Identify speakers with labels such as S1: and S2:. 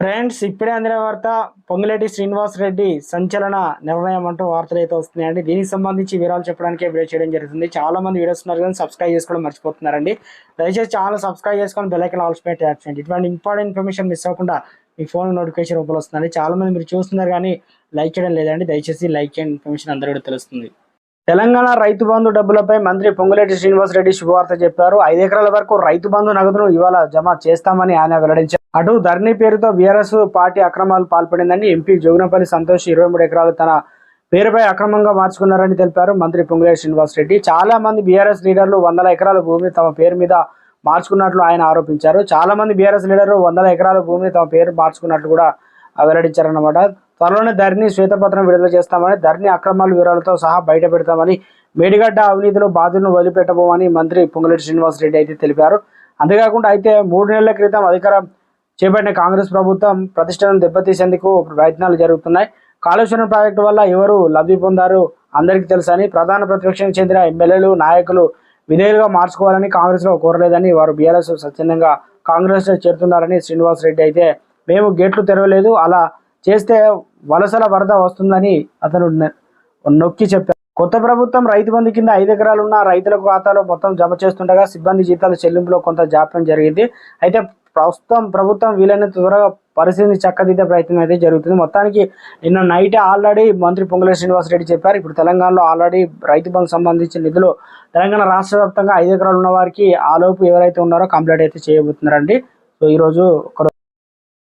S1: Friends ఇప్పుడే అందిన వార్త పొంగులేటి శ్రీనివాస్ రెడ్డి సంచలన నిర్ణయం అంటూ వార్తలు అయితే వస్తున్నాయండి. దీనికి సంబంధించి వివరాలు చెప్పడానికి వీడియో చేయడం జరుగుతుంది. చాలా మంది వీడియోస్ ఉన్నారు కానీ సబ్స్క్రైబ్ చేసుకోవడం మర్చిపోతున్నారండి. దయచేసి ఛానల్ సబ్స్క్రైబ్ చేసుకొని బెల్లైకన్ ఐకన్ ఆల్స్ పెట్టి ట్యాప్ చేయండి. ఇటువంటి ఇంపార్టెంట్ ఇన్ఫర్మేషన్ మిస్ అవ్వకుండా మీ ఫోన్ నోటిఫికేషన్ రూపంలో వస్తుందండి. చాలా మంది మీరు చూస్తున్నారు కానీ లైక్ చేయడం లేదండి. దయచేసి లైక్ చేయండి. ఇన్ఫర్మేషన్ అందరూ కూడా తెలుస్తుంది. తెలంగాణ రైతు బంధు డబ్బులపై మంత్రి పొంగులేటి శ్రీనివాస్ రెడ్డి శుభవార్త చెప్పారు. ఐదు ఎకరాల వరకు రైతు బంధు నగదును ఇవాళ జమ చేస్తామని ఆయన వెల్లడించారు. అటు ధరణి పేరుతో బీఆర్ఎస్ పార్టీ అక్రమాలు పాల్పడిందని ఎంపీ జోగినపల్లి సంతోష్ ఇరవై మూడు ఎకరాలు తన పేరుపై అక్రమంగా మార్చుకున్నారని తెలిపారు మంత్రి పొంగులేటి శ్రీనివాస్ రెడ్డి. చాలా మంది బీఆర్ఎస్ లీడర్లు వందల ఎకరాల భూమిని తమ పేరు మీద మార్చుకున్నట్లు ఆయన ఆరోపించారు. చాలా మంది బీఆర్ఎస్ లీడర్లు వందల ఎకరాల భూమిని తమ పేరు మార్చుకున్నట్లు కూడా వెల్లడించారన్నమాట. త్వరలోనే ధరణి శ్వేతపత్రం విడుదల చేస్తామని ధరణి అక్రమాల వివరాలతో సహా బయట పెడతామని మేడిగడ్డ అవినీతిలో బాధ్యులను వదిలిపెట్టబోమని మంత్రి పొంగులేటి శ్రీనివాస్ రెడ్డి అయితే తెలిపారు. అంతేకాకుండా అయితే మూడు నెలల క్రితం అధికారం చేపట్టిన కాంగ్రెస్ ప్రభుత్వం ప్రతిష్టను దెబ్బతీసేందుకు ప్రయత్నాలు జరుగుతున్నాయి. కాళేశ్వరం ప్రాజెక్టు వల్ల ఎవరు లబ్ధి పొందారు అందరికీ తెలుసని ప్రధాన ప్రతిపక్షానికి చెందిన ఎమ్మెల్యేలు నాయకులు విధేయులుగా మార్చుకోవాలని కాంగ్రెస్లో కోరలేదని వారు బీఆర్ఎస్ స్వచ్ఛందంగా కాంగ్రెస్ చేరుతున్నారని శ్రీనివాస్ రెడ్డి అయితే మేము గేట్లు తెరవలేదు అలా చేస్తే వలసల వరద వస్తుందని అతను నొక్కి చెప్పారు కొత్త ప్రభుత్వం రైతు బంధు కింద ఐదు ఎకరాలు ఉన్న రైతుల ఖాతాలో మొత్తం జమ చేస్తుండగా సిబ్బంది జీతాల చెల్లింపులో కొంత జాప్యం జరిగింది. అయితే ప్రస్తుతం ప్రభుత్వం వీలైనంత త్వరగా పరిస్థితిని చక్కదిద్దే ప్రయత్నం అయితే జరుగుతుంది. మొత్తానికి నిన్న నైట్ ఆల్రెడీ మంత్రి పొంగుల శ్రీనివాస్ రెడ్డి చెప్పారు. ఇప్పుడు తెలంగాణలో ఆల్రెడీ రైతు బంధు సంబంధించిన నిధులు తెలంగాణ రాష్ట్ర వ్యాప్తంగా ఐదు ఎకరాలు ఉన్న వారికి ఆలోపు ఎవరైతే ఉన్నారో కంప్లీట్ అయితే చేయబోతున్నారండి. సో ఈరోజు ఒక